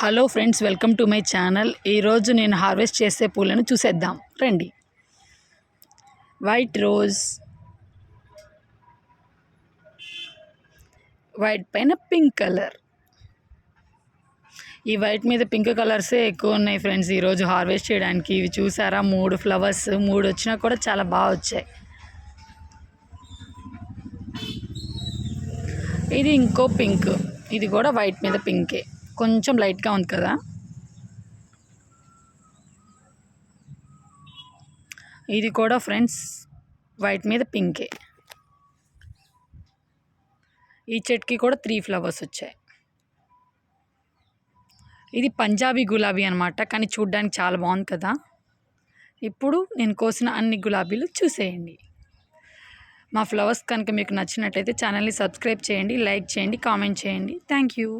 Hello friends welcome to my channel. ఈరోజు నేను harvest చేసే పూలను చూసేద్దాం. రండి. వైట్ రోజ్ వైట్ పైన పింక్ కలర్. ఈ వైట్ మీద పింక్ కలర్సే ఎక్కువ ఉన్నాయి ఫ్రెండ్స్ ఈరోజు హార్వెస్ట్ చేయడానికి. ఇవి చూసారా? మూడు ఫ్లవర్స్ మూడు వచ్చినా కూడా చాలా బాగా వచ్చాయి. ఇది ఇంకో పింక్. ఇది కూడా వైట్ మీద పింకే. కొంచెం లైట్గా ఉంది కదా. ఇది కూడా ఫ్రెండ్స్ వైట్ మీద పింకే. ఈ చెట్కి కూడా త్రీ ఫ్లవర్స్ వచ్చాయి. ఇది పంజాబీ గులాబీ అనమాట కానీ చూడ్డానికి చాలా బాగుంది కదా. ఇప్పుడు నేను కోసిన అన్ని గులాబీలు చూసేయండి. మా ఫ్లవర్స్ కనుక మీకు నచ్చినట్లయితే ఛానల్ని సబ్స్క్రైబ్ చేయండి లైక్ చేయండి కామెంట్ చేయండి. Thank you.